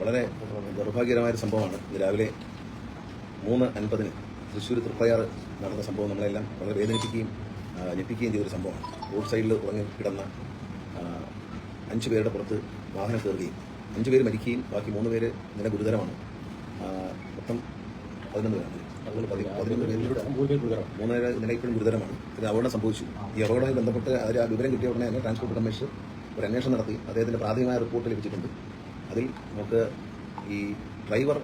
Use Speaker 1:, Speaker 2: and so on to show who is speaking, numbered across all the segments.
Speaker 1: വളരെ ദൗർഭാഗ്യകരമായ ഒരു സംഭവമാണ്. ഇന്ന് രാവിലെ മൂന്ന് അൻപതിന് തൃശ്ശൂർ തൃപ്പയാറ് നടന്ന സംഭവം നമ്മളെല്ലാം വളരെ വേദനിപ്പിക്കുകയും ഞെപ്പിക്കുകയും ചെയ്തൊരു സംഭവമാണ്. റോഡ് സൈഡിൽ ഉറങ്ങി കിടന്ന അഞ്ച് പേരുടെ പുറത്ത് വാഹനം കയറുകയും അഞ്ച് പേര് മരിക്കുകയും ബാക്കി മൂന്ന് പേര് നില ഗുരുതരമാണ്. മൊത്തം പതിനൊന്ന് പേരാണ്. മൂന്നര പതി- പതിനൊന്ന് പേരിലൂടെ മൂന്ന് പേര് നില ഇപ്പോഴും ഗുരുതരമാണ്. ഇത് അപകടം സംഭവിച്ചു. ഈ അപകടവുമായി ബന്ധപ്പെട്ട് അവർ ആ വിവരം കിട്ടിയ ഉടനെ തന്നെ ട്രാൻസ്പോർട്ട് കമ്മീഷൻ ഒരു അന്വേഷണം നടത്തി. അദ്ദേഹത്തിന്റെ പ്രാഥമികമായ റിപ്പോർട്ട് ലഭിച്ചിട്ടുണ്ട്. അതിൽ നമുക്ക് ഈ ഡ്രൈവർ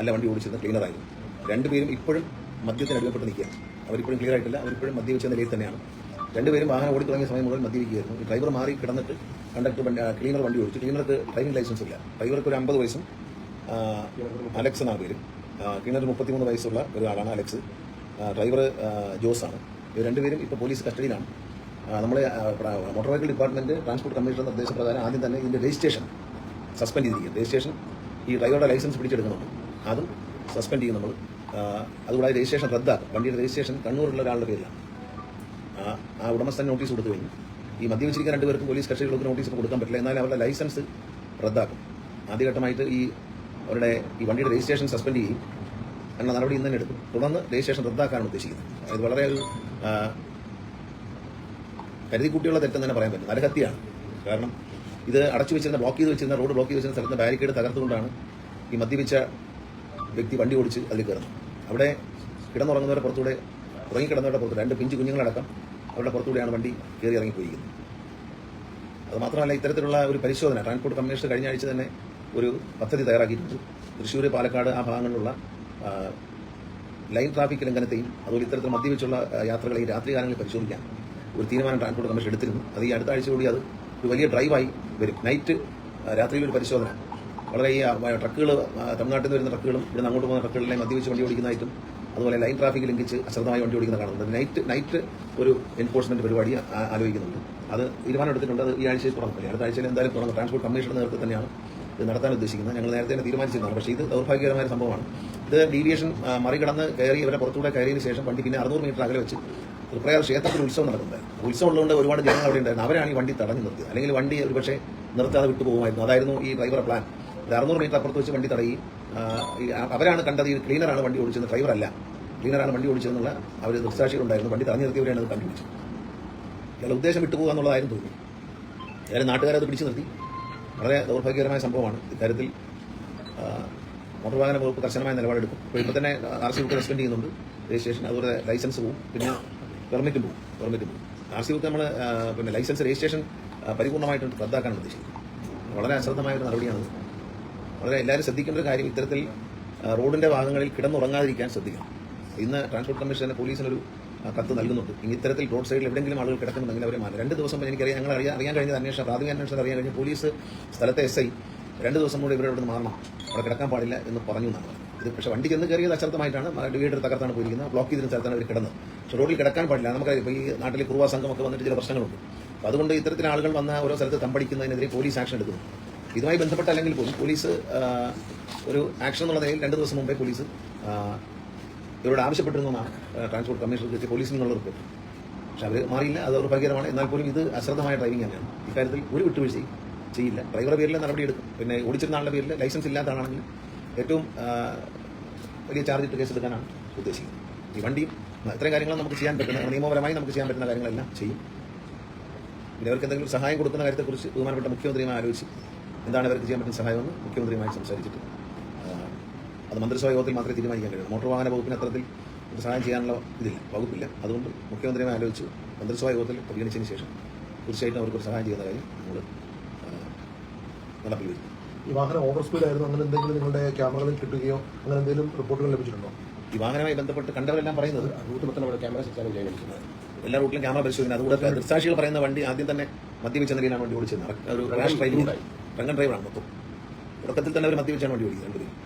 Speaker 1: അല്ല വണ്ടി ഓടിച്ചിരുന്ന ക്ലീനറായിരുന്നു രണ്ടുപേരും ഇപ്പോഴും മദ്യത്തിന് അടിമപ്പെട്ട് നിൽക്കുകയാണ്. അവരിപ്പോഴും ക്ലിയർ ആയിട്ടില്ല. അവരിപ്പോഴും മദ്യപിച്ച നിലയിൽ തന്നെയാണ്. രണ്ടുപേരും വാഹനം ഓടി തുടങ്ങിയ സമയം മുതൽ മദ്യപിക്കുകയായിരുന്നു ഡ്രൈവർ മാറി കിടന്നിട്ട് കണ്ടക്ടർ ക്ലീനർ വണ്ടി ഓടിച്ചു. ക്ലീനർക്ക് ഡ്രൈവിംഗ് ലൈസൻസ് ഇല്ല. ഡ്രൈവർക്ക് ഒരു അമ്പത് വയസ്സും അലക്സ് എന്നാണ് പേര്. ക്ലീനർ മുപ്പത്തിമൂന്ന് വയസ്സുള്ള ഒരാളാണ് അലക്സ്. ഡ്രൈവർ ജോസാണ് ഇവർ രണ്ടുപേരും ഇപ്പോൾ പോലീസ് കസ്റ്റഡിയിലാണ്. നമ്മളെ motor vehicle department transport commissioner നിർദ്ദേശപ്രകാരം ആദ്യം തന്നെ ഇതിന്റെ രജിസ്ട്രേഷൻ സസ്പെൻഡ് ചെയ്തിരിക്കും രജിസ്ട്രേഷൻ ഈ ഡ്രൈവറുടെ ലൈസൻസ് പിടിച്ചെടുക്കണം അതും സസ്പെൻഡ് ചെയ്യും നമ്മൾ അതുകൂടാതെ രജിസ്ട്രേഷൻ റദ്ദാക്കും. വണ്ടിയുടെ രജിസ്ട്രേഷൻ കണ്ണൂരുള്ള ഒരാളുടെ പേരിലാണ്. ആ ഉടമസ്ഥൻ നോട്ടീസ് കൊടുത്തു കഴിഞ്ഞു. ഈ മദ്യവെച്ചിരിക്കുന്ന രണ്ടുപേർക്കും പോലീസ് കക്ഷികൾക്ക് നോട്ടീസ് കൊടുക്കാൻ പറ്റില്ല. എന്നാൽ അവരുടെ ലൈസൻസ് റദ്ദാക്കും. ആദ്യഘട്ടമായിട്ട് ഈ അവരുടെ ഈ വണ്ടിയുടെ രജിസ്ട്രേഷൻ സസ്പെൻഡ് ചെയ്യും. എന്ന നടപടി ഇന്ന് തന്നെ എടുക്കും. തുടർന്ന് രജിസ്ട്രേഷൻ റദ്ദാക്കാനാണ് ഉദ്ദേശിക്കുന്നത്. അതായത് വളരെ ഒരു കരുതി കരുതിക്കുട്ടിയുള്ള തെറ്റെന്ന് തന്നെ പറയാൻ പറ്റും. നരഹത്യാണ് കാരണം ഇത് അടച്ചു വെച്ചിരുന്ന ബ്ലോക്ക് ചെയ്ത് വെച്ചിരുന്ന റോഡ് ബ്ലോക്ക് ചെയ്ത് വെച്ചിരുന്ന സ്ഥലത്ത് ബാരിക്കേഡ് തകർത്തുകൊണ്ടാണ് ഈ മദ്യപിച്ച വ്യക്തി വണ്ടി ഓടിച്ച് അതിൽ കയറുന്നത്. അവിടെ കിടന്നുറങ്ങുന്നവരുടെ പുറത്തൂടെ ഉറങ്ങിക്കിടന്നവരുടെ പുറത്ത് രണ്ട് പിഞ്ചു കുഞ്ഞുങ്ങളടക്കം അവരുടെ പുറത്തൂടെയാണ് വണ്ടി കയറി ഇറങ്ങിപ്പോയിരിക്കുന്നത്. അത് മാത്രമല്ല ഇത്തരത്തിലുള്ള ഒരു പരിശോധന ട്രാൻസ്പോർട്ട് കമ്മീഷൻ കഴിഞ്ഞ ആഴ്ച തന്നെ ഒരു പദ്ധതി തയ്യാറാക്കിയിട്ടുണ്ട്. തൃശ്ശൂർ പാലക്കാട് ആ ഭാഗങ്ങളിലുള്ള ലൈൻ ട്രാഫിക് ലംഘനത്തെയും അതുപോലെ ഇത്തരത്തിൽ മദ്യപിച്ചുള്ള യാത്രകളെയും രാത്രികാലങ്ങളിൽ പരിശോധിക്കാൻ ഒരു തീരുമാനം ട്രാൻസ്പോർട്ട് കമ്മീഷൻ എടുത്തിരുന്നു. അത് ഈ അടുത്ത ആഴ്ച കൂടി അത് ഒരു വലിയ ഡ്രൈവായി വരും. നൈറ്റ് രാത്രിയിൽ ഒരു പരിശോധന. വളരെ ഈ ട്രക്കുകൾ തമിഴ്നാട്ടിൽ നിന്ന് വരുന്ന ട്രക്കുകളും ഇവിടുന്ന് അങ്ങോട്ട് പോകുന്ന ട്രക്കുകളിലെ മദ്യപിച്ച് വണ്ടി ഓടിക്കുന്നതായിട്ടും അതുപോലെ ലൈൻ ട്രാഫിക് ലംഘിച്ച് അശ്രദ്ധമായി വണ്ടി ഓടിക്കുന്ന കാണുന്നുണ്ട് നൈറ്റ് നൈറ്റ് ഒരു എൻഫോഴ്സ്മെന്റ് പരിപാടി ആലോചിക്കുന്നുണ്ട്. അത് തീരുമാനം എടുത്തിട്ടുണ്ട്. അത് ഈ ആഴ്ചയിൽ തുടങ്ങും. അടുത്ത ആഴ്ചയിൽ എന്തായാലും തുടങ്ങും. ട്രാൻസ്പോർട്ട് കമ്മീഷന്റെ നേതൃത്വത്തിൽ തന്നെയാണ് ഇത് നടത്താൻ ഉദ്ദേശിക്കുന്നത്. ഞങ്ങൾ നേരത്തെ തന്നെ തീരുമാനിച്ചിരുന്നതാണ്. പക്ഷേ ഇത് ദൗർഭാഗ്യകരമായ സംഭവമാണ്. ഇത് ഡീവിയേഷൻ മറികടന്ന് കയറി ഇവരെ പുറത്തുകൂടെ കയറിയതിന് ശേഷം വണ്ടി പിന്നെ അറുന്നൂറ് മീറ്റർ അകലെ വെച്ച് തൃപ്രയാർ ക്ഷേത്രത്തിൽ ഉത്സവം നടക്കുന്നുണ്ടായിരുന്നു ഉത്സവം ഉള്ളതുകൊണ്ട് ഒരുപാട് ജനങ്ങൾ അവിടെ ഉണ്ടായിരുന്നു. അവരാണ് ഈ വണ്ടി തടഞ്ഞു നിർത്തിയത്. അല്ലെങ്കിൽ വണ്ടി ഒരുപക്ഷെ നിർത്താതെ വിട്ടു പോകുമായിരുന്നു. അതായിരുന്നു ഈ ഡ്രൈവറുടെ പ്ലാൻ ഒരു അറുന്നൂറ് മീറ്റർ അപ്പുറത്ത് വെച്ച് വണ്ടി തടയി. അവരാണ് കണ്ടത് ഈ ക്ലീനറാണ് വണ്ടി ഓടിച്ചത് ഡ്രൈവറല്ല ക്ലീനറാണ് വണ്ടി ഓടിച്ചതെന്നുള്ള അവർ ദൃക്സാക്ഷികളുണ്ടായിരുന്നു വണ്ടി തടഞ്ഞു നിർത്തിയവരെയാണ് അത് കണ്ടുപിടിച്ചത്. ഇയാളുടെ ഉദ്ദേശം വിട്ടു പോകുക എന്നുള്ളതായിരുന്നു തോന്നുന്നു ഏതായാലും നാട്ടുകാരെ പിടിച്ചു നിർത്തി. വളരെ ദൗർഭാഗ്യകരമായ സംഭവമാണ്. ഇക്കാര്യത്തിൽ മോട്ടോർ വാഹന വകുപ്പ് കർശനമായ നിലപാടെടുക്കും. ഇപ്പോൾ ഇപ്പോൾ തന്നെ ആർ സി ബുക്ക് സസ്പെൻഡ് ചെയ്യുന്നുണ്ട്. രജിസ്ട്രേഷൻ അതുപോലെ ലൈസൻസ് പോകും പിന്നെ പെർമിറ്റും പോകും പെർമിറ്റും പോകും. ആർ സി ബുക്ക് നമ്മൾ പിന്നെ ലൈസൻസ് രജിസ്ട്രേഷൻ പരിപൂർണമായിട്ട് റദ്ദാക്കാനാണ് ഉദ്ദേശിക്കുന്നത് വളരെ അശ്രദ്ധമായ ഒരു നടപടിയാണ് വളരെ എല്ലാവരും ശ്രദ്ധിക്കേണ്ട ഒരു കാര്യം ഇത്തരത്തിൽ റോഡിന്റെ ഭാഗങ്ങളിൽ കിടന്നുറങ്ങാതിരിക്കാൻ ശ്രദ്ധിക്കണം. ഇന്ന് ട്രാൻസ്പോർട്ട് കമ്മീഷന് പോലീസിനൊരു കത്ത് നൽകുന്നുണ്ട്. ഇനി ഇത്തരത്തിൽ റോഡ് സൈഡിൽ എവിടെയെങ്കിലും ആളുകൾ കിടക്കുന്നുണ്ടെങ്കിൽ അവരെ മാറി രണ്ട് ദിവസം എനിക്ക് എനിക്കറിയാം ഞങ്ങൾ അറിയാൻ അറിയാൻ കഴിഞ്ഞത് അന്വേഷണം പ്രാഥമിക അന്വേഷണം അറിയാൻ കഴിഞ്ഞ പോലീസ് സ്ഥലത്തെ എസ് ഐ രണ്ട് ദിവസം കൂടി ഇവരെ ഇവിടെ മാറണം. അവിടെ കിടക്കാൻ പാടില്ല എന്ന് പറഞ്ഞു എന്നാണ്. ഇത് പക്ഷേ വണ്ടി ചെന്ന് കയറിയത് അശ്രദ്ധമായിട്ടാണ്. ഡിവൈഡർ തകർത്താണ് പോയിരിക്കുന്നത്. ബ്ലോക്ക് ചെയ്തിരുന്ന സ്ഥലത്താണ് അവർ കിടന്നത്. പക്ഷേ റോഡിൽ കിടക്കാൻ പാടില്ല. നമുക്ക് ഇപ്പോൾ ഈ നാട്ടിൽ കുറുവാ സംഘമൊക്കെ വന്നിട്ട് ചില പ്രശ്നങ്ങളുണ്ട്. അപ്പോൾ അതുകൊണ്ട് ഇത്തരത്തിൽ ആളുകൾ വന്ന ഓരോ സ്ഥലത്ത് തമ്പടിക്കുന്നതിനെതിരെ പോലീസ് ആക്ഷൻ എടുക്കുന്നു. ഇതുമായി ബന്ധപ്പെട്ട് അല്ലെങ്കിൽ പോലും പോലീസ് ഒരു ആക്ഷൻ എന്നുള്ള നിലയിൽ രണ്ട് ദിവസം മുമ്പേ പോലീസ് ഇവരോട് ആവശ്യപ്പെട്ടിരുന്നതാണ് ട്രാൻസ്പോർട്ട് കമ്മീഷണർ പോലീസിൽ നിന്നുള്ള റിപ്പോർട്ട്. പക്ഷെ അവർ മാറിയില്ല. അത് ദൗർഭാഗ്യകരമാണ് എന്നാൽ പോലും ഇത് അശ്രദ്ധമായ ഡ്രൈവിംഗ് തന്നെയാണ്. ഇക്കാര്യത്തിൽ ഒരു വിട്ടുവീഴ്ചയും ചെയ്യില്ല. ഡ്രൈവറുടെ പേരിൽ നടപടിയെടുക്കും. പിന്നെ ഓടിച്ചിരുന്ന ആളുടെ പേരിൽ ലൈസൻസ് ഇല്ലാത്ത ആളാണെങ്കിൽ ഏറ്റവും വലിയ ചാർജ് ഇട്ട് കേസ് എടുക്കാനാണ് ഉദ്ദേശിക്കുന്നത്. ഈ വണ്ടിയും ഇത്രയും കാര്യങ്ങളും നമുക്ക് ചെയ്യാൻ പറ്റുന്ന നിയമപരമായി നമുക്ക് ചെയ്യാൻ പറ്റുന്ന കാര്യങ്ങളെല്ലാം ചെയ്യും. പിന്നെ അവർക്ക് എന്തെങ്കിലും സഹായം കൊടുക്കുന്ന കാര്യത്തെക്കുറിച്ച് ബഹുമാനപ്പെട്ട മുഖ്യമന്ത്രിയുമായി ആലോചിച്ച് എന്താണ് ഇവർക്ക് ചെയ്യാൻ പറ്റുന്ന സഹായമെന്ന് മുഖ്യമന്ത്രിയുമായി സംസാരിച്ചിട്ട് അത് മന്ത്രിസഭാ യോഗത്തിൽ മാത്രമേ തീരുമാനിക്കാൻ കഴിയൂ. മോട്ടോർ വാഹന വകുപ്പിന് അത്തരത്തിൽ സഹായം ചെയ്യാനുള്ള ഇതില്ല വകുപ്പില്ല. അതുകൊണ്ട് മുഖ്യമന്ത്രിയുമായി ആലോചിച്ച് മന്ത്രിസഭാ യോഗത്തിൽ പരിഗണിച്ചതിന് ശേഷം തീർച്ചയായിട്ടും അവർക്ക് സഹായം ചെയ്യുന്ന കാര്യം നമ്മൾ നടപ്പിൽ വരും
Speaker 2: ഈ വാഹനം ഓവർ സ്പീഡ് ആയിരുന്നു. അങ്ങനെ എന്തെങ്കിലും നിങ്ങളുടെ ക്യാമറകളിൽ കിട്ടുകയോ അങ്ങനെ എന്തെങ്കിലും റിപ്പോർട്ടുകൾ ലഭിച്ചിട്ടുണ്ടോ?
Speaker 1: ഈ വാഹനവുമായി ബന്ധപ്പെട്ട് കണ്ടവരെല്ലാം പറയുന്നത്
Speaker 3: റൂട്ട് മൊത്തം നമ്മുടെ ക്യാമറ സെറ്റാണ് ചെയ്യുന്നത്
Speaker 1: എല്ലാ റൂട്ടിലും ക്യാമറ പരിശോധിക്കുന്നത് അതുകൂടെ ദൃക്സാക്ഷികൾ പറയുന്ന വണ്ടി ആദ്യം തന്നെ മദ്യപിച്ച നിലയിലാണ് വണ്ടി ഓടിച്ചത്. ഒരു റാഷ് ഡ്രൈവിംഗ് റംഗൻ ഡ്രൈവറാണ് മൊത്തം. തുടക്കത്തിൽ തന്നെ അവർ മദ്യപിച്ചാണ് വണ്ടി ഓടിക്കുന്നത് രണ്ടുപേരും.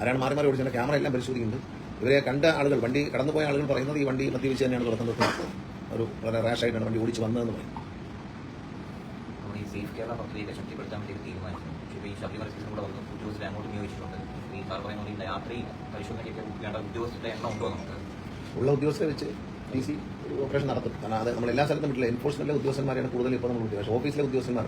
Speaker 1: ആരാണ് മാറി മാറി ഓടിച്ചത് ക്യാമറ എല്ലാം പരിശോധിക്കുന്നുണ്ട്. ഇവരെ കണ്ട ആളുകൾ വണ്ടി കടന്നുപോയ ആളുകൾ പറയുന്നത് ഈ വണ്ടി മദ്യപിച്ച് തന്നെയാണ് തുടക്കം തൊട്ട് ഒരു വളരെ റാഷ് ആയിട്ടാണ് വണ്ടി ഓടിച്ച് വന്നതെന്ന് പറയും.
Speaker 4: സേഫ് കേരള ശക്തിപ്പെടുത്താൻ വേണ്ടി തീരുമാനിച്ചു ഇപ്പോൾ ഈ ശബരിമല സീസൺ കൂടെ വന്നു. ഉദ്യോഗസ്ഥരെ അങ്ങോട്ട് നിയോഗിച്ചിട്ടുണ്ട്. ഈ സാർ പറയുന്ന പോലെ ഈ യാത്രയും പരിശോധനയ്ക്കൊക്കെ വേണ്ട ഉദ്യോഗസ്ഥരുടെ എണ്ണം ഉണ്ടോ നമുക്ക്?
Speaker 1: ഉള്ള ഉദ്യോഗസ്ഥരെ വെച്ച് ഡി സി ഓപ്പറേഷൻ നടത്തും. കാരണം അത് നമ്മൾ എല്ലാ സ്ഥലത്തും വിട്ടില്ല എൻഫോഴ്സ്മെന്റിലെ ഉദ്യോഗസ്ഥന്മാരെയാണ് കൂടുതൽ ഇപ്പോൾ നമ്മൾ ഉദ്യോഗസ്ഥ ഓഫീസിലെ ഉദ്യോഗസ്ഥന്മാർ.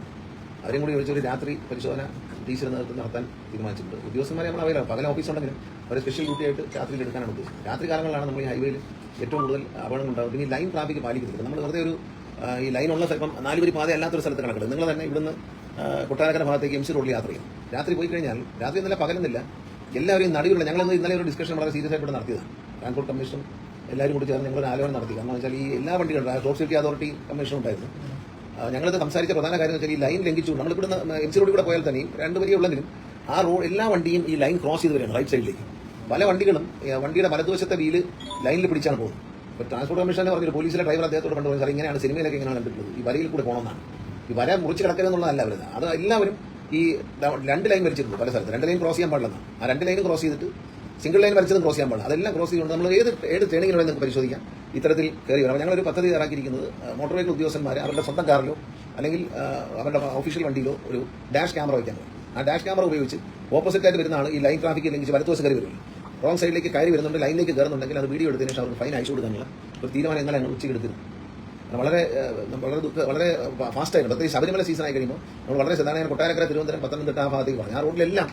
Speaker 1: അവരെയും കൂടി വിളിച്ചൊരു രാത്രി പരിശോധന ടീച്ചർ നേതൃത്വം നടത്താൻ തീരുമാനിച്ചിട്ടുണ്ട്. ഉദ്യോഗസ്ഥന്മാരെ നമ്മൾ അവൈലബിൾ പകല ഓഫീസുണ്ടെങ്കിലും അവരെ സ്പെഷ്യൽ ഡ്യൂട്ടിയായിട്ട് രാത്രിയിൽ എടുക്കാനാണ് ഉദ്ദേശിച്ചത്. രാത്രി കാലങ്ങളിലാണ് നമ്മൾ ഈ ഹൈവേയിൽ ഏറ്റവും കൂടുതൽ അപകടങ്ങൾ ഉണ്ടാകും പിന്നെ ഈ ലൈൻ ട്രാഫിക് പാലിക്കുന്നില്ല നമ്മൾ വെറുതെ ഒരു ഈ ഈ ലൈനുള്ള സ്ഥലം നാലുപരി പാത അല്ലാത്തൊരു സ്ഥലത്ത് കണക്കുണ്ട് നിങ്ങൾ തന്നെ ഇവിടുന്ന് കൊട്ടാരക്കര ഭാഗത്തേക്ക് എം സി റോഡിൽ യാത്ര ചെയ്യും രാത്രി പോയി കഴിഞ്ഞാൽ രാത്രി എന്നല്ല പകലുന്നില്ല. എല്ലാവരെയും നടുവിലുള്ള ഞങ്ങൾ ഇന്നലെ ഒരു ഡിസ്കഷൻ വളരെ സീരിയസ് ആയിട്ട് ഇവിടെ നടത്തിയതാണ് ട്രാൻസ്പോർട്ട് കമ്മീഷൻ എല്ലാവരും കൂടി ചേർന്ന് ഞങ്ങൾ ആലോചന നടത്തി. കാരണം വെച്ചാൽ ഈ എല്ലാ വണ്ടികളും റോഡ് സേഫ്റ്റി അതോറിറ്റി കമ്മീഷൻ ഉണ്ടായിരുന്നു. ഞങ്ങളിത് സംസാരിച്ച പ്രധാന കാര്യം എന്ന് വെച്ചാൽ ഈ ലൈൻ ലംഘിച്ചു നമ്മൾ ഇവിടുന്ന് എം സി റോഡിൽ കൂടെ പോയാൽ തന്നെയും രണ്ട് വലിയ ഉള്ളെങ്കിലും ആ റോഡ് എല്ലാ വണ്ടിയും ഈ ലൈൻ ക്രോസ് ചെയ്ത് വരികയാണ് റൈറ്റ് സൈഡിലേക്ക് പല വണ്ടികളും വണ്ടിയുടെ വലതുവശത്തെ വീൽ ലൈനിൽ പിടിച്ചാണ് പോകുന്നത്. ഇപ്പോൾ ട്രാൻസ്പോർട്ട് കമ്മീഷൻ പറഞ്ഞൊരു പോലീസിലെ ഡ്രൈവർ അദ്ദേഹത്തോട് കണ്ടു സാർ ഇങ്ങനെയാണ് സിനിമയിലൊക്കെ ഇങ്ങനെയാണ് കണ്ടിട്ടുള്ളത്. ഈ വരയിൽ കൂടെ പോകണമെന്നാണ്. ഈ വര മുറിച്ച് കിടക്കരുതെന്നുള്ളതല്ല വരുന്നത്. അത് എല്ലാവരും ഈ രണ്ട് ലൈൻ വരച്ചിട്ടുണ്ട് പല സ്ഥലത്ത്. രണ്ട് ലൈൻ ക്രോസ് ചെയ്യാൻ പാടില്ലെന്നാണ്. ആ രണ്ട് ലൈൻ ക്രോസ് ചെയ്തിട്ട് സിംഗിൾ ലൈൻ വരച്ചതും ക്രോസ് ചെയ്യാൻ പാടില്ല. അതെല്ലാം ക്രോസ് ചെയ്തുകൊണ്ട് നമ്മൾ ഏത് ഏത് ട്രെയിനിങ്ങിലൂടെ നിങ്ങൾക്ക് പരിശോധിക്കാം? ഇത്തരത്തിൽ കയറി വരാം. ഞങ്ങളൊരു പദ്ധതി തയ്യാറാക്കിയിരിക്കുന്നത് ആ, മോട്ടോർ വെഹിക്കിൾ ഉദ്യോഗസ്ഥന്മാർ അവരുടെ സ്വന്തം കാറിലോ അല്ലെങ്കിൽ അവരുടെ ഒഫീഷ്യൽ വണ്ടിയിലോ ഒരു ഡാഷ് ക്യാമറ വയ്ക്കാൻ ആ ഡാഷ് ക്യാമറ ഉപയോഗിച്ച് ഓപ്പോസിറ്റ് ആയിട്ട് വരുന്ന ആൾ ഈ ലൈൻ ട്രാഫിക് ലംഘിച്ച് വലത്തുവശം കയറി വരും റോങ് സൈഡിലേക്ക് കയറി വരുന്നുണ്ട് ലൈനിലേക്ക് കയറുന്നുണ്ടെങ്കിൽ അത് വീഡിയോ എടുത്തതിന് ശേഷം അവർക്ക് ഫൈൻ അയച്ചു കൊടുക്കാനുള്ള ഒരു തീരുമാനം ഞങ്ങൾ ഉച്ചയ്ക്ക് എടുത്തിരുന്നു വളരെ വളരെ ദുഃഖ വളരെ ഫാസ്റ്റ് ആയിരുന്നു പ്രത്യേകിച്ച് ശബരിമല സീസൺ ആയി കഴിയുമ്പോൾ നമ്മൾ വളരെ സാധാരണ കൊട്ടാരക്കര തിരുവനന്തപുരം പത്തനംതിട്ട ആ ഭാഗത്തേക്ക് പറഞ്ഞു ആ റോഡിലെല്ലാം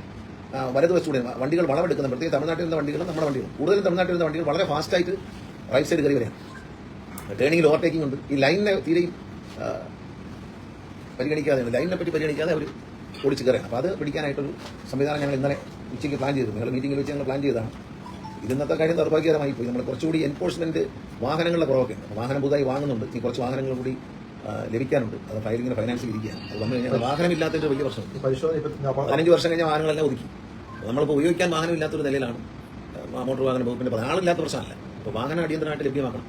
Speaker 1: ആ, വലത് വെച്ചുകൂടി വണ്ടികൾ വളവെടുക്കുന്ന പ്രത്യേകിച്ച് തമിഴ്നാട്ടിൽ നിന്ന് വണ്ടികളും നമ്മുടെ വണ്ടികളും. കൂടുതലും തമിഴ്നാട്ടിൽ നിന്ന് വണ്ടികൾ വളരെ ഫാസ്റ്റ് ആയിട്ട് റൈറ്റ് സൈഡ് കയറി വരികയാണ്. ടേണിങ്ങിൽ ഓവർടേക്കിംഗ് ഉണ്ട്. ഈ ലൈനിനെ തീരെയും പരിഗണിക്കാതെ ലൈനിനെ പറ്റി പരിഗണിക്കാതെ അവർ ഓടിച്ച് കയറുകയാണ് അപ്പോൾ അത് പിടിക്കാനായിട്ടൊരു സംവിധാനം ഞങ്ങൾ ഇന്നലെ ഉച്ചയ്ക്ക് പ്ലാൻ ചെയ്തു ഞങ്ങൾ മീറ്റിംഗിൽ വെച്ച് ഞങ്ങൾ പ്ലാൻ ചെയ്തതാണ്. ഇന്നത്തെ കാര്യം നിർഭാഗ്യകരമായി പോയി. നമ്മൾ കുറച്ചുകൂടി എൻഫോഴ്സ്മെന്റ് വാഹനങ്ങളുടെ കുറവൊക്കെ ഉണ്ട്. വാഹനം പുതുതായി വാങ്ങുന്നുണ്ട്. ഈ കുറച്ച് വാഹനങ്ങൾ കൂടി ലഭിക്കാനുണ്ട്. അത് ഫയലിങ്ങിന് ഫൈനാൻസിൽ ഇരിക്കുകയാണ് അത് വന്നു കഴിഞ്ഞാൽ വാഹനമില്ലാത്തതിന്റെ വലിയ പ്രശ്നമുണ്ട്. പതിനഞ്ച് വർഷം കഴിഞ്ഞാൽ വാഹനങ്ങളെല്ലാം ഒതുക്കി. നമ്മളിപ്പോൾ ഉപയോഗിക്കാൻ വാഹനമില്ലാത്തൊരു നിലയിലാണ്. മോട്ടോർ വാഹന വകുപ്പിന്റെ. ആളില്ലാത്ത പ്രശ്നമല്ല. അപ്പോൾ വാഹനം അടിയന്തരമായിട്ട് ലഭ്യമാക്കണം.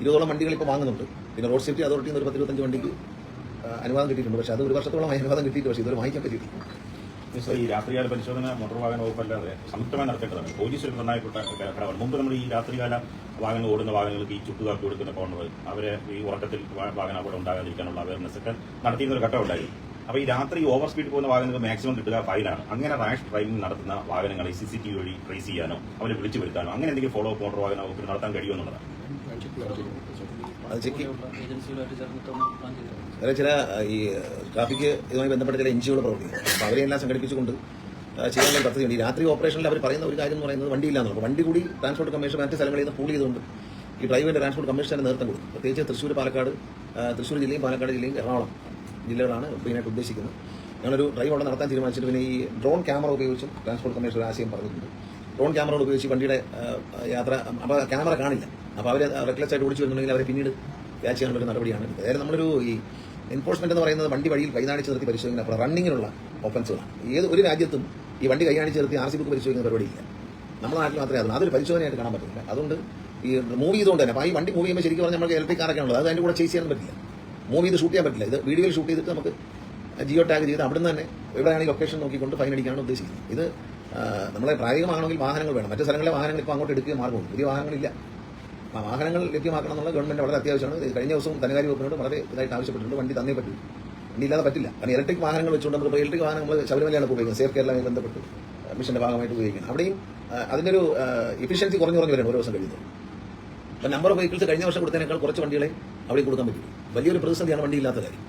Speaker 1: ഇരുപതോളം വണ്ടികൾ ഇപ്പോൾ വാങ്ങുന്നുണ്ട്. പിന്നെ റോഡ് സേഫ്റ്റി അതോറിറ്റി നിന്ന് ഒരു പത്തിരുപത്തഞ്ച് വണ്ടിക്ക് അനുവാദം കിട്ടിയിട്ടുണ്ട്. പക്ഷേ അത് ഒരു വർഷത്തോളം അനുവാദം കിട്ടിയിട്ട് പക്ഷേ ഇതുവരെ വാങ്ങിക്കാൻ പറ്റിയിട്ടില്ല.
Speaker 5: മിസ്റ്റർ, ഈ രാത്രികാല പരിശോധന മോട്ടോർ വാഹന വകുപ്പല്ലാതെ സംയുക്തമായി നടത്തേണ്ടതാണ്. പോലീസ് ഒരു നിർണായകപ്പെട്ട ഘടകമാണ് മുമ്പ് നമ്മൾ ഈ രാത്രികാല വാഹനങ്ങൾ ഓടുന്ന വാഹനങ്ങൾക്ക് ഈ ചുട്ടുകാപ്പി കൊടുക്കുന്ന കോണുകൾ അവരെ ഈ ഉറക്കത്തിൽ വാഹന അപകടം ഉണ്ടാകാതിരിക്കാനുള്ള അവയർനെസ് ഒക്കെ നടത്തിയിരുന്ന ഒരു ഘട്ടം ഉണ്ടായി അപ്പോൾ ഈ രാത്രി ഓവർ സ്പീഡ് പോകുന്ന വാഹനങ്ങൾക്ക് മാക്സിമം കിട്ടുക ഫൈനാണ് അങ്ങനെ റാഷ് ഡ്രൈവിംഗ് നടത്തുന്ന വാഹനങ്ങളെ സി സി ടി വി വഴി ട്രേസ് ചെയ്യാനോ അവരെ വിളിച്ചു വരുത്താനോ അങ്ങനെ എന്തെങ്കിലും ഫോളോ അപ്പ് മോട്ടോർ വാഹന വകുപ്പിൽ നടത്താൻ കഴിയുമെന്നുള്ളതാണ്
Speaker 1: വേറെ ചില ഈ ട്രാഫിക് ഇതുമായി ബന്ധപ്പെട്ട ചില എൻ ജികൾ പ്രവർത്തിക്കുന്നത് അപ്പോൾ അവരെല്ലാം സംഘടിപ്പിച്ചുകൊണ്ട് ചെയ്യാനുള്ള പദ്ധതിയുണ്ട്. ഈ രാത്രി ഓപ്പറേഷനിൽ അവർ പറയുന്ന ഒരു കാര്യം എന്ന് പറയുന്നത് വണ്ടിയില്ലാന്നുള്ളത് വണ്ടി കൂടി ട്രാൻസ്പോർട്ട് കമ്മീഷൻ മറ്റ് സ്ഥലങ്ങളിൽ നിന്ന് പൂൾ ചെയ്തുകൊണ്ട് ഈ ഡ്രൈവിന്റെ ട്രാൻസ്പോർട്ട് കമ്മീഷന്റെ നേതൃത്വം കൊടുക്കും. പ്രത്യേകിച്ച് തൃശ്ശൂർ പാലക്കാട് തൃശ്ശൂർ ജില്ലയും പാലക്കാട് ജില്ലയും എറണാകുളം ജില്ലകളാണ് മെയിനായിട്ട് ഉദ്ദേശിക്കുന്നത്. ഞങ്ങളൊരു ഡ്രൈവ് അവിടെ നടത്താൻ തീരുമാനിച്ചിട്ട് പിന്നെ ഈ ഡ്രോൺ ക്യാമറ ഉപയോഗിച്ചും ട്രാൻസ്പോർട്ട് കമ്മീഷൻ ഒരു ആശയം പറഞ്ഞിട്ടുണ്ട്. ഡ്രോൺ ക്യാമറ ഉപയോഗിച്ച് വണ്ടിയുടെ യാത്ര അപ്പോൾ ക്യാമറ കാണില്ല. അപ്പോൾ അവർ റെക്ലസ് ആയിട്ട് ഓടിച്ചു വരുന്നുണ്ടെങ്കിൽ അവരെ പിന്നീട് ക്യാച്ച് ചെയ്യാനുള്ള ഒരു നടപടിയാണ്. അതായത് നമ്മളൊരു ഈ എൻഫോഴ്സ്മെന്റ് എന്ന് പറയുന്നത് വണ്ടി വഴിയിൽ കൈനാണിച്ച് നിർത്തി പരിശോധിക്കുന്ന അപ്പോൾ റണ്ണിങ്ങിനുള്ള ഒഫൻസുകളാണ് ഏത് ഒരു രാജ്യത്തും ഈ വണ്ടി കൈകാണിച്ച് നിർത്തി ആർ സി ബുക്ക് പരിശോധിക്കുന്ന പരിപാടിയില്ല നമ്മുടെ നാട്ടിൽ മാത്രമേ അതുള്ളൂ. അതൊരു പരിശോധനയായിട്ട് കാണാൻ പറ്റില്ല. അതുകൊണ്ട് ഈ മൂവ് ചെയ്തുകൊണ്ട് തന്നെ അപ്പോൾ ഈ വണ്ടി മൂവ് ചെയ്യുമ്പോൾ ശരിക്കും പറഞ്ഞാൽ നമുക്ക് ഇലക്ട്രിക് കാറൊക്കെ ഉള്ളത് അത് അതിന്റെ കൂടെ ചേസ് ചെയ്യാൻ പറ്റില്ല. മൂവ് ചെയ്ത് ഷൂട്ട് ചെയ്യാൻ പറ്റില്ല. ഇത് വീഡിയോയിൽ ഷൂട്ട് ചെയ്തിട്ട് നമുക്ക് ജിയോ ടാഗ് ചെയ്ത് അവിടുന്ന് തന്നെ എവിടെയാണ് ഈ ലൊക്കേഷൻ നോക്കിക്കൊണ്ട് ഫൈൻ അടിക്കാനാണ് ഉദ്ദേശിക്കുന്നത്. ഇത് നമ്മളെ പ്രായോഗികമാണെങ്കിൽ വാഹനങ്ങൾ വേണം. മറ്റു സ്ഥലങ്ങളിലെ വാഹനങ്ങൾ ഇപ്പോൾ അങ്ങോട്ട് എടുക്കുകയും മാർഗമുണ്ട് പുതിയ വാഹനങ്ങളില്ല. വാഹനങ്ങൾ ലഭ്യമാക്കണം എന്നുള്ള ഗവൺമെന്റ് വളരെ അത്യാവശ്യമാണ്. കഴിഞ്ഞ ദിവസവും ധനകാര്യ വകുപ്പിനോട് വളരെ ഇതായിട്ട് ആവശ്യപ്പെട്ടിട്ടുണ്ട്. വണ്ടി തന്നേ പറ്റൂ. വണ്ടി ഇല്ലാതെ പറ്റില്ല. കാരണം ഇലക്ട്രിക് വാഹനങ്ങൾ വെച്ചുകൊണ്ട് നമ്മൾ ഇലക്ട്രിക് വാഹനങ്ങൾ ശബരിമലയാണ് ഉപയോഗിക്കുന്നത്. സേഫ് കേരളമായി ബന്ധപ്പെട്ട് മിഷന്റെ ഭാഗമായിട്ട് ഉപയോഗിക്കുന്നത്. അവിടെയും അതിന്റെ ഒരു എഫിഷ്യൻസി കുറഞ്ഞു കുറഞ്ഞു വരുന്നു ഓരോ ദിവസം കഴിയുന്നത്. അപ്പം നമ്പർ ഓഫ് വെഹിക്കിൾസ് കഴിഞ്ഞ വർഷം കൊടുത്തതിനേക്കാൾ കുറച്ച് വണ്ടികളെ അവിടെ കൊടുക്കാൻ പറ്റും. വലിയൊരു പ്രതിസന്ധിയാണ് വണ്ടി ഇല്ലാത്ത കാര്യം.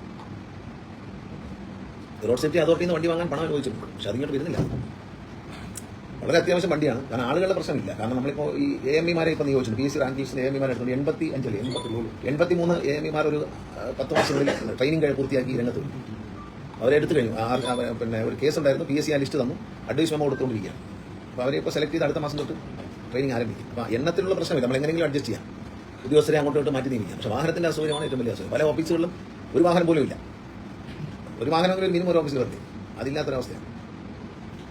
Speaker 1: റോഡ് സേഫ്റ്റി അതോറിറ്റിയിൽ നിന്ന് വണ്ടി വാങ്ങാൻ പണം അനുഭവിച്ചിട്ടുണ്ട് പക്ഷെ അതിങ്ങോട്ട് വരുന്നില്ല. വളരെ അത്യാവശ്യം വണ്ടിയാണ്. കാരണം ആളുകളുടെ പ്രശ്നമില്ല. കാരണം നമ്മളിപ്പോൾ ഈ എ എം ഇമാരെ ഇപ്പോൾ നിയോഗിച്ചിട്ടുണ്ട്. P S C rank A M ഇമാരെ എടുത്തുകൊണ്ട് എൺപത്തി അഞ്ചല്ലേ? എൺപത്തി മൂന്ന് എൺപത്തി മൂന്ന് എ എം ഇമാർ ഒരു പത്ത് വർഷങ്ങളിൽ ട്രെയിനിങ് കഴിഞ്ഞ് പൂർത്തിയാക്കി രംഗത്ത് വരും അവരെ എടുത്തു കഴിഞ്ഞു. പിന്നെ ഒരു കേസ് ഉണ്ടായിരുന്നു. പി എസ് സി ആ ലിസ്റ്റ് തന്നു. അഡ്വൈസ് മെമ്മോ കൊടുത്തുകൊണ്ടിരിക്കുകയാണ്. അപ്പോൾ അവരെ ഇപ്പോൾ സെലക്ട് ചെയ്ത് അടുത്ത മാസം തൊട്ട് ട്രെയിനിങ് ആരംഭിക്കും. അപ്പോൾ എണ്ണത്തിലുള്ള പ്രശ്നമില്ല. നമ്മൾ എങ്ങനെയെങ്കിലും അഡ്ജസ്റ്റ് ചെയ്യാം. ഉദ്യോഗസ്ഥരെ അങ്ങോട്ട് ഇങ്ങോട്ട് മാറ്റി നിയമിക്കാം. പക്ഷേ വാഹനത്തിന്റെ അസൗകര്യമാണ് ഏറ്റവും വലിയ അസുഖം പല ഓഫീസുകളിലും ഒരു വാഹനം പോലും ഇല്ല. ഒരു വാഹനമെങ്കിലും മിനിമം ഒരു ഓഫീസിൽ വരട്ടെ. അതില്ലാത്തൊരവസ്ഥയാണ്.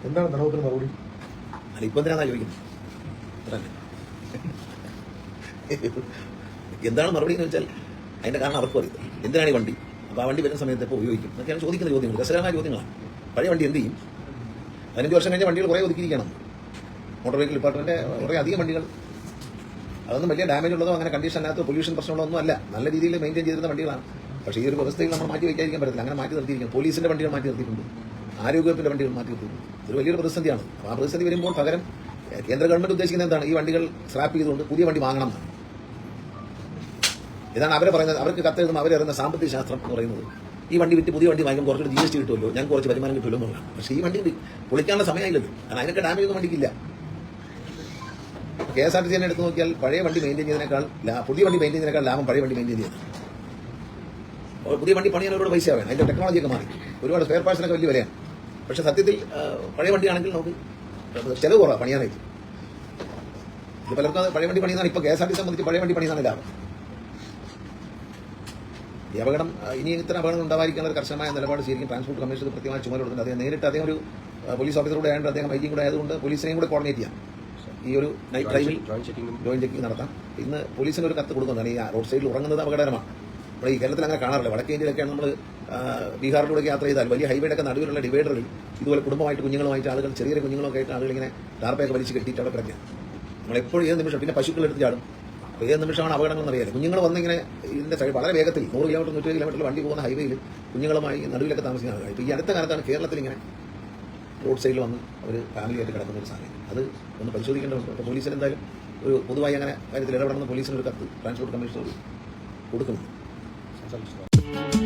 Speaker 2: എന്താണ് ധനവകുപ്പിന് മറുപടി?
Speaker 1: അല്ല ചോദിക്കുന്നത് എന്താണ് മറുപടി എന്ന് വെച്ചാൽ അതിന്റെ കാരണം അവർക്കും അറിയത്തില്ല എന്തിനാണ് ഈ വണ്ടി? അപ്പോൾ ആ വണ്ടി വരുന്ന സമയത്ത് എപ്പോൾ ഉപയോഗിക്കും? എന്നൊക്കെയാണ് ചോദിക്കുന്ന ചോദ്യങ്ങൾ രസകരമായ ചോദ്യങ്ങളാണ്. പഴയ വണ്ടി എന്ത് ചെയ്യും? പതിനഞ്ച് വർഷം കഴിഞ്ഞ വണ്ടികൾ കുറേ ഒതുക്കിയിരിക്കണം. മോട്ടോർ വെഹിക്കിൾ ഡിപ്പാർട്ട്മെന്റ് കുറേ അധികം വണ്ടികൾ. അതൊന്നും വലിയ ഡാമേജ് ഉള്ളതോ അങ്ങനെ കണ്ടീഷൻ അല്ലാത്ത പൊല്യൂഷൻ പ്രശ്നമുള്ളതോ ഒന്നും അല്ല. നല്ല രീതിയിൽ മെയിന്റെയിൻ ചെയ്തിരുന്ന വണ്ടികളാണ്. പക്ഷേ ഈ ഒരു വ്യവസ്ഥയിൽ നമ്മൾ മാറ്റി വയ്ക്കാതിരിക്കാൻ പറ്റില്ല അങ്ങനെ മാറ്റി നിർത്തിയിരിക്കും പോലീസിന്റെ വണ്ടികൾ മാറ്റി നിർത്തിയിട്ടുണ്ട്. ആരോഗ്യവകുപ്പിന്റെ വണ്ടികൾ മാറ്റി നിർത്തിയിട്ടുണ്ട്. ഇതൊരു വലിയൊരു പ്രതിസന്ധിയാണ്. അപ്പോൾ ആ പ്രതിസന്ധി വരുമ്പോൾ പകരം കേന്ദ്ര ഗവൺമെന്റ് ഉദ്ദേശിക്കുന്നത് എന്താണ്? ഈ വണ്ടികൾ സ്ക്രാപ്പ് ചെയ്തുകൊണ്ട് പുതിയ വണ്ടി വാങ്ങണം എന്നാണ്. ഇതാണ് അവരെ പറയുന്നത്. അവർക്ക് കത്തെഴുതുമ്പോൾ അവരറിയുന്ന സാമ്പത്തിക ശാസ്ത്രം എന്ന് പറയുന്നത്. ഈ വണ്ടി വിറ്റ് പുതിയ വണ്ടി വാങ്ങിക്കും കുറച്ചുകൂടി ജി എസ് ടി കിട്ടുമല്ലോ? ഞാൻ കുറച്ച് വരുമാനം കിട്ടുമല്ലോ എന്നുള്ളതാണ് പക്ഷേ ഈ വണ്ടി പൊളിക്കാനുള്ള സമയമില്ല കാരണം അതിനൊക്കെ ഡാമേജ് ഒന്നും വണ്ടിക്കില്ല. K S R T C തന്നെ എടുത്ത് നോക്കിയാൽ പഴയ വണ്ടി മെയിന്റെയിൻ ചെയ്തതിനേക്കാൾ പുതിയ വണ്ടി മെയിന്റെയിൻ ചെയ്തതിനേക്കാൾ ലാഭം പഴയ വണ്ടി മെയിന്റെയിൻ ചെയ്യുന്നത് പുതിയ വണ്ടി പണിയാൻ ഒരുപാട് പൈസ വേണം അതിന്റെ ടെക്നോളജിയൊക്കെ മാറി. ഒരുപാട് സ്പെയർ പാർട്സിനൊക്കെ വലിയ വിലയാണ്. പക്ഷെ സത്യത്തിൽ പഴയ വണ്ടിയാണെങ്കിൽ നമുക്ക് ചെലവ് കുറവാണ് പണിയാനായിട്ട്. ഇത് പലർക്കും അത് പഴയ വണ്ടി പണിയുന്നതാണ്. ഇപ്പോൾ കെ എസ് ആർ ടി സംബന്ധിച്ച് പഴയ വണ്ടി പണിയുന്നതാണ് ലാഭം. ഈ അപകടം ഇനി ഇത്തരം അപകടം ഉണ്ടാവാതിരിക്കാനുള്ള ഒരു കർശനമായ നിലപാട് ശരിക്കും ട്രാൻസ്പോർട്ട് കമ്മീഷൻ കൃത്യമായി ചുമതല കൊടുക്കുന്നത് അദ്ദേഹം നേരിട്ട് അദ്ദേഹം ഒരു പോലീസ് പോലീസ് ഓഫീസറോട് ആയതുകൊണ്ട് അദ്ദേഹം ഐ ജിയും കൂടെ ആയതുകൊണ്ട് പോലീസിനെയും കൂടെ കോർഡിനേറ്റ് ചെയ്യാം. ഈ ഒരു നൈറ്റ് ഡ്രൈവിൽ ജോയിൻ ചെക്കിംഗ് നടത്താം. ഇന്ന് പോലീസിന് ഒരു കത്ത് കൊടുക്കുന്നതാണ്. ഈ റോഡ് സൈഡിൽ ഉറങ്ങുന്നത് അപകടകരമാണ്. നമ്മുടെ ഈ കേരളത്തിൽ അങ്ങനെ കാണാറില്ല. വടക്കേ ഇന്ത്യയിലൊക്കെയാണ് നമ്മൾ ബീഹാറിലൂടെ യാത്ര ചെയ്താൽ വലിയ ഹൈവേയുടെ ഒക്കെ നടുവിലുള്ള ഡിവൈഡറിൽ ഇതുപോലെ കുടുംബമായിട്ട് കുഞ്ഞുങ്ങളുമായിട്ട് ആളുകൾ ചെറിയ കുഞ്ഞുങ്ങളൊക്കെ ആയിട്ട് ആളുകൾ ഇങ്ങനെ ടാർപ്പയൊക്കെ വലിച്ച് കെട്ടിയിട്ട് അവിടെ കിടക്കുക. നമ്മളെപ്പോഴും ഏത് നിമിഷം പിന്നെ പശുക്കൾ എടുത്ത് ചാടും. അപ്പോൾ ഏത് നിമിഷമാണ് അപകടങ്ങൾ അറിയാതെ കുഞ്ഞുങ്ങൾ വന്നിങ്ങനെ ഇതിന്റെ സൈഡ് വളരെ വേഗത്തിൽ നൂറ് കിലോമീറ്റർ നൂറ്റി കിലോമീറ്ററിൽ വണ്ടി പോകുന്ന ഹൈവേയിൽ കുഞ്ഞുങ്ങളുമായി നടുവിലൊക്കെ താമസിക്കുന്ന ആളുകൾ ഇപ്പോൾ ഈ അടുത്ത കാലത്താണ് കേരളത്തിൽ ഇങ്ങനെ റോഡ് സൈഡിൽ വന്ന് അവർ ഫാമിലിയായിട്ട് കിടക്കുന്ന ഒരു സാഹചര്യം. അത് ഒന്ന് പരിശോധിക്കേണ്ടതുണ്ട് അപ്പോൾ പോലീസിന് എന്തായാലും ഒരു പൊതുവായി അങ്ങനെ കാര്യത്തിൽ ഇടപെടുന്ന പോലീസിന് ഒരു കത്ത് ട്രാൻസ്പോർട്ട് കമ്മീഷണർ കൊടുക്കുന്നു